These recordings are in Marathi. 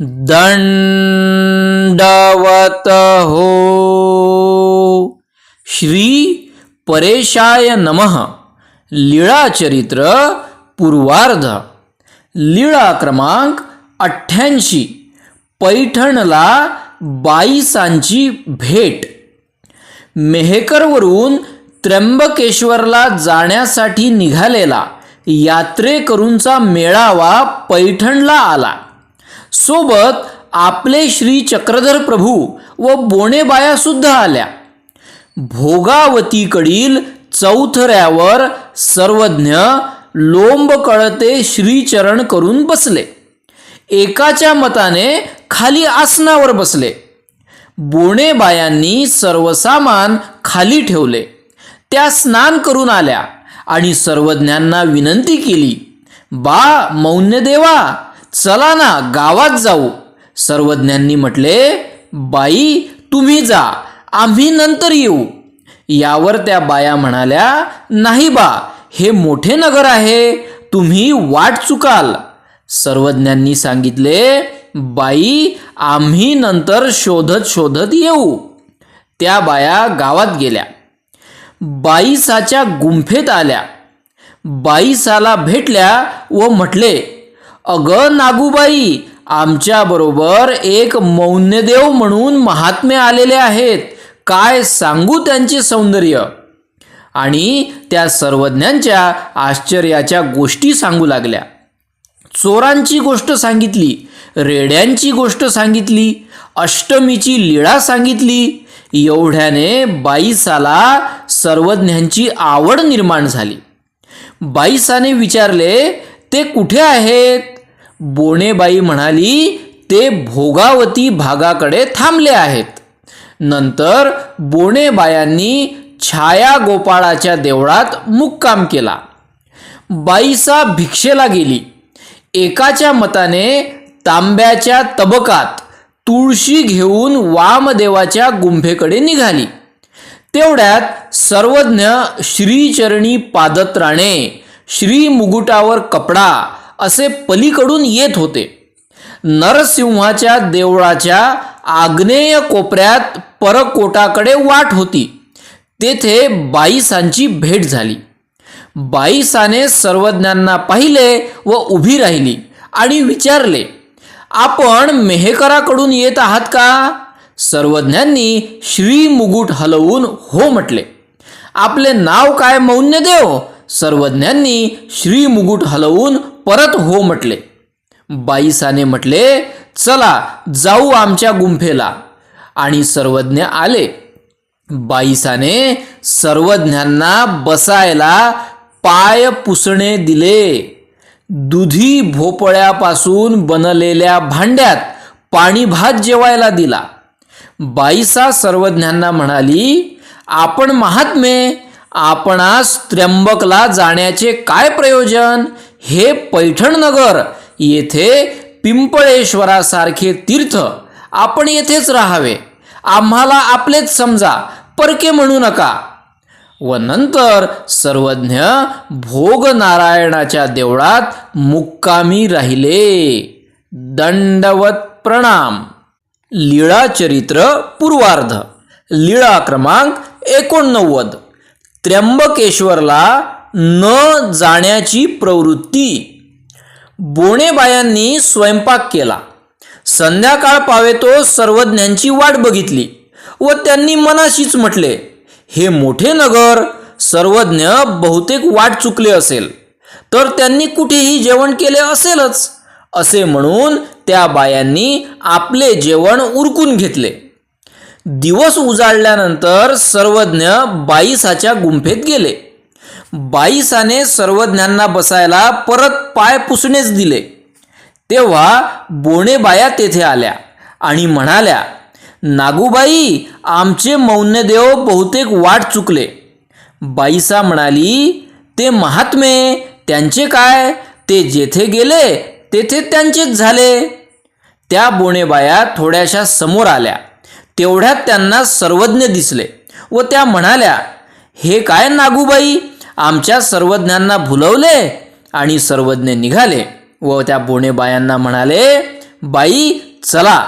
दंडवत हो श्री परेशाय नमः। लीळाचरित्र पूर्वार्ध। लीळा क्रमांक अठ्ठ्याऐंशी। पैठणला बाईसांची भेट। मेहकरवरून त्र्यंबकेश्वरला जाण्यासाठी निघालेला यात्रेकरूंचा मेळावा पैठणला आला। सोबत आपले श्री चक्रधर प्रभू व बोणेबाया सुद्धा आल्या. भोगावतीकडील चौथऱ्यावर सर्वज्ञ लोंब कळते श्रीचरण करून बसले. एकाच्या मताने खाली आसनावर बसले. बोणेबायांनी सर्व सामान खाली ठेवले. त्या स्नान करून आल्या आणि सर्वज्ञांना विनंती केली बा मौन्यदेवा चला ना गावात जाऊ. सर्वज्ञांनी म्हटले बाई तुम्ही जा आम्ही नंतर येऊ. यावर त्या बाया म्हणाल्या नाही बा हे मोठे नगर आहे तुम्ही वाट चुकाल. सर्वज्ञांनी सांगितले बाई आम्ही नंतर शोधत शोधत येऊ. त्या बाया गावात गेल्या. बाईसाच्या गुंफेत आल्या. बाईसाला भेटल्या व म्हटले अगं नागूबाई आमच्याबरोबर एक मौन्यदेव म्हणून महात्मे आलेले आहेत. काय सांगू त्यांचे सौंदर्य? आणि त्या सर्वज्ञांच्या आश्चर्याच्या गोष्टी सांगू लागल्या. चोरांची गोष्ट सांगितली रेड्यांची गोष्ट सांगितली अष्टमीची लीळा सांगितली एवढ्याने बाईसाला सर्वज्ञांची आवड निर्माण झाली. बाईसाने विचारले ते कुठे आहेत? बोणेबाई म्हणाली ते भोगावती भागाकडे थांबले आहेत. नंतर बोणेबायांनी छाया गोपाळाच्या देवळात मुक्काम केला. बाईसा भिक्षेला गेली. एकाच्या मताने तांब्याच्या तबकात तुळशी घेऊन वामदेवाच्या गुंफेकडे निघाली. तेवढ्यात सर्वज्ञ श्रीचरणी पादत्राणे श्री मुगुटावर कपडा असे पलीकडून येत होते. नरसिंहाच्या देवळाच्या आग्नेय कोपऱ्यात परकोटाकडे वाट होती. तेथे बाईसांची भेट झाली. बाईसाने सर्वज्ञांना पाहिले व उभी राहिली आणि विचारले आपण मेहकराकडून येत आहात का? सर्वज्ञांनी श्री मुगुट हलवून हो म्हटले आपले नाव काय मौन्यदेव? सर्वज्ञांनी श्री मुकुट हलवून परत हो म्हटले. बाईसाने म्हटले चला जाऊ आमच्या गुंफेला. आणि सर्वज्ञ आले. बाईसाने सर्वज्ञांना बसायला पाय पुसणे दिले. दुधी भोपळ्यापासून बनलेल्या भांड्यात पाणी भात जेवायला दिला. बाईसा सर्वज्ञांना म्हणाली आपण महात्मे आपणास त्र्यंबकला जाण्याचे काय प्रयोजन? हे पैठणनगर येथे पिंपळेश्वरासारखे तीर्थ आपण येथेच राहावे. आम्हाला आपलेच समजा परके म्हणू नका. व नंतर सर्वज्ञ भोग नारायणाच्या देवळात मुक्कामी राहिले. दंडवत प्रणाम. लीळा चरित्र पूर्वार्ध. लीळा क्रमांक एकोणनव्वद. त्र्यंबकेश्वरला न जाण्याची प्रवृत्ती. बोणेबायांनी स्वयंपाक केला. संध्याकाळ पावेतो सर्वज्ञांची वाट बघितली व त्यांनी मनाशीच म्हटले हे मोठे नगर सर्वज्ञ बहुतेक वाट चुकले असेल. तर त्यांनी कुठेही जेवण केले असेलच. असे म्हणून त्या बायांनी आपले जेवण उरकून घेतले. दिवस उजाडल्यानंतर सर्वज्ञ बाईसाच्या गुंफेत गेले. बाईसाने सर्वज्ञांना बसायला परत पाय पुसणेच दिले. तेव्हा बोणेबाया तेथे आल्या आणि म्हणाल्या नागूबाई आमचे मौन्यदेव बहुतेक वाट चुकले. बाईसा म्हणाली ते महात्मे त्यांचे काय? ते जेथे गेले तेथे त्यांचेच झाले. त्या बोणेबाया थोड्याशा समोर आल्या. तेवढ्यात त्यांना सर्वज्ञ दिसले व त्या म्हणाल्या हे काय नागूबाई आमच्या सर्वज्ञांना भुलवले आणि सर्वज्ञ निघाले. व त्या बोणेबायांना म्हणाले बाई चला.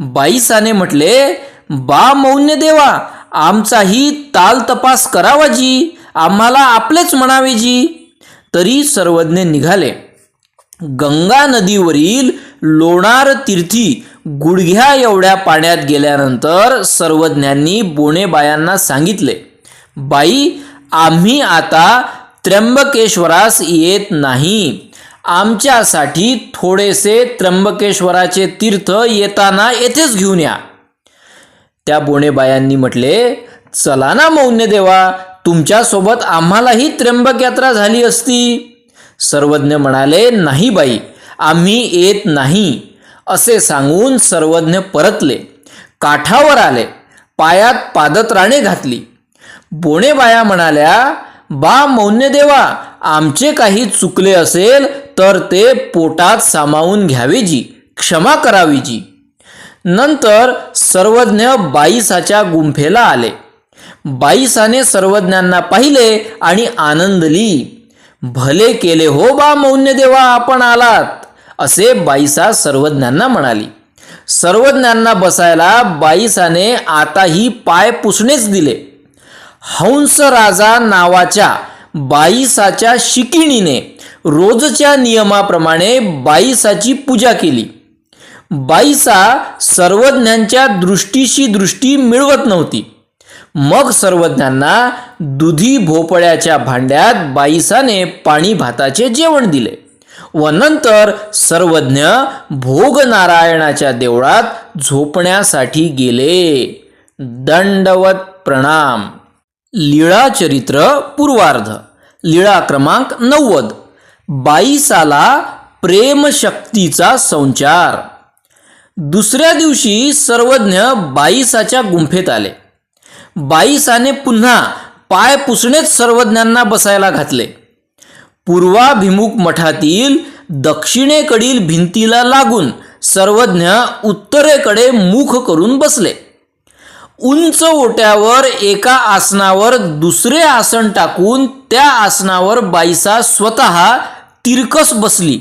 बाईसाने म्हटले बा मौन्य देवा आमचाही ताल तपास करावा जी आम्हाला आपलेच म्हणावे जी. तरी सर्वज्ञ निघाले. गंगा नदीवरील लोणार तीर्थी गुडघ्या एवढ्या पाण्यात गेल्यानंतर सर्वज्ञांनी बोणेबायांना सांगितले बाई आम्ही आता त्र्यंबकेश्वरास येत नाही. आमच्यासाठी थोडेसे त्र्यंबकेश्वराचे तीर्थ येताना येथेच घेऊन या. त्या बोणेबायांनी म्हटले चला ना मौन्य देवा तुमच्यासोबत आम्हालाही त्र्यंबक यात्रा झाली असती. सर्वज्ञ म्हणाले नाही बाई आम्ही येत नाही. असे सांगून सर्वज्ञ परतले. काठावर आले. पायात पादत्राणे घातली. बोणेबाया म्हणाल्या बा मौन्यदेवा आमचे काही चुकले असेल तर ते पोटात सामावून घ्यावे जी क्षमा करावी जी. नंतर सर्वज्ञ बाईसाच्या गुंफेला आले. बाईसाने सर्वज्ञांना पाहिले आणि आनंदली भले केले हो बा मौन्यदेवा आपण आलात. असे बाईसा सर्वज्ञांना म्हणाली. सर्वज्ञांना बसायला बाईसाने आताही पाय पुसणेच दिले. हंस राजा नावाच्या बाईसाच्या शिकिणीने रोजच्या नियमाप्रमाणे बाईसाची पूजा केली. बाईसा सर्वज्ञांच्या दृष्टीशी दृष्टी मिळवत नव्हती. मग सर्वज्ञांना दुधी भोपळ्याच्या भांड्यात बाईसाने पाणी भाताचे जेवण दिले. व नंतर सर्वज्ञ भोगनारायणाच्या देवळात झोपण्यासाठी गेले. दंडवत प्रणाम. लीळा चरित्र पूर्वार्ध. लीळा क्रमांक नव्वद. बाईसाला प्रेमशक्तीचा संचार. दुसऱ्या दिवशी सर्वज्ञ बाईसाच्या गुंफेत आले. बाईसाने पुन्हा पाय पुसणेच सर्वज्ञांना बसायला घातले. पूर्वाभिमुख मठातील दक्षिणेकडील भिंतीला लागून सर्वज्ञ उत्तरेकडे मुख करून बसले. उंच ओट्यावर एका आसनावर दुसरे आसन टाकून त्या आसनावर बाईसा स्वतः तिरकस बसली.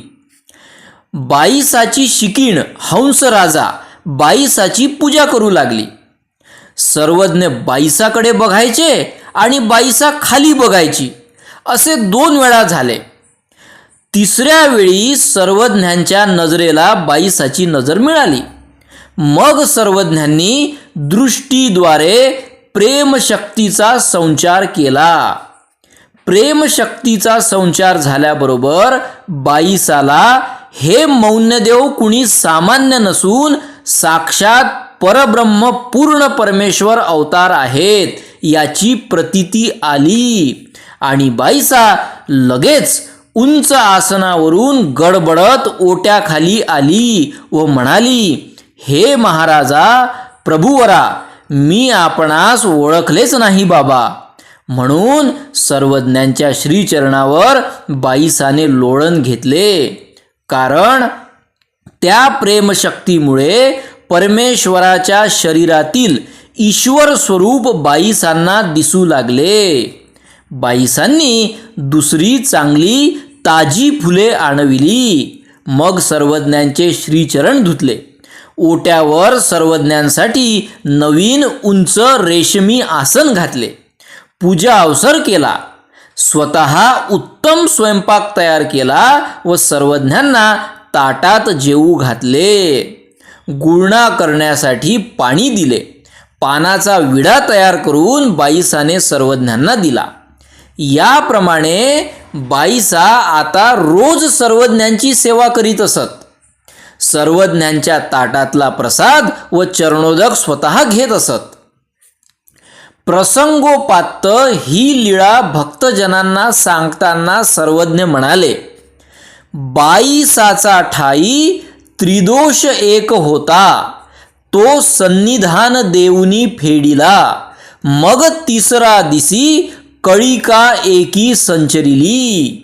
बाईसाची शिकीण हंस राजा बाईसाची पूजा करू लागली. सर्वज्ञ बाईसाकडे बघायचे आणि बाईसा खाली बघायची. असे दोन वेळा झाले. तिसऱ्या वेळी सर्वज्ञांच्या नजरेला बाईसाची नजर मिळाली. मग सर्वज्ञांनी दृष्टीद्वारे प्रेमशक्तीचा संचार केला. प्रेमशक्तीचा संचार झाल्याबरोबर बाईसाला हे मौन्यदेव कुणी सामान्य नसून साक्षात परब्रह्म पूर्ण परमेश्वर अवतार आहेत याची प्रतीती आली. आणि बाईसा लगेच उंच आसनावरून गडबडत ओट्याखाली आली व म्हणाली हे महाराजा प्रभुवरा मी आपणास ओळखलेच नाही बाबा. म्हणून सर्वज्ञांच्या श्रीचरणावर बाईसाने लोळण घेतले. कारण त्या प्रेमशक्तीमुळे परमेश्वराच्या शरीरातील ईश्वर स्वरूप बाईसांना दिसू लागले. बाईसांनी दुसरी चांगली ताजी फुले आणविली. मग सर्वज्ञांचे श्रीचरण धुतले. ओट्यावर सर्वज्ञांसाठी नवीन उंच रेशमी आसन घातले. पूजा अवसर केला. स्वतः उत्तम स्वयंपाक तयार केला व सर्वज्ञांना ताटात जेवू घातले. गुळणा करण्यासाठी पाणी दिले. पानाचा विडा तयार करून बाईसाने सर्वज्ञांना दिला. याप्रमाणे बाईसा आता रोज सर्वज्ञांची सेवा करीत असत. सर्वज्ञांच्या ताटातला प्रसाद व चरणोदक स्वतः घेत असत. प्रसंगोपात्त ही लीळा भक्तजनांना सांगताना सर्वज्ञ म्हणाले बाईसाचा ठाई त्रिदोष एक होता. तो सन्निधान देऊनी फेडिला. मग तिसरा दिसी कळिका एकी संचरिली?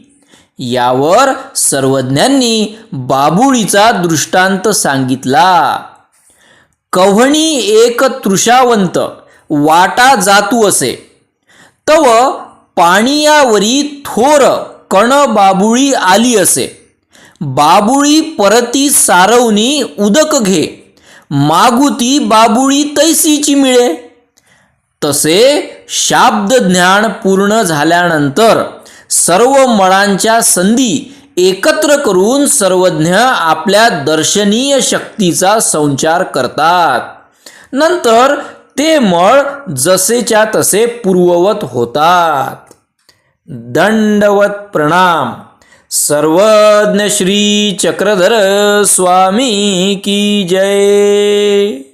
यावर सर्वज्ञांनी बाबुळीचा दृष्टांत सांगितला. कव्हणी एक तृषावंत वाटा जातू असे. तव पाणियावरी थोर कण बाबुळी आली असे. बाबुळी परती सारवणी उदक घे मागुती बाबुळी तैसीची मिळे. तसे शाब्द ज्ञान पूर्ण झाल्यानंतर सर्व मळांच्या संधी एकत्र करून सर्वज्ञ आपल्या दर्शनीय शक्तीचा संचार करतात. नंतर ते मळ जसेच्या तसे पूर्ववत होतात. दंडवत प्रणाम. सर्वज्ञ श्री चक्रधर स्वामी की जय.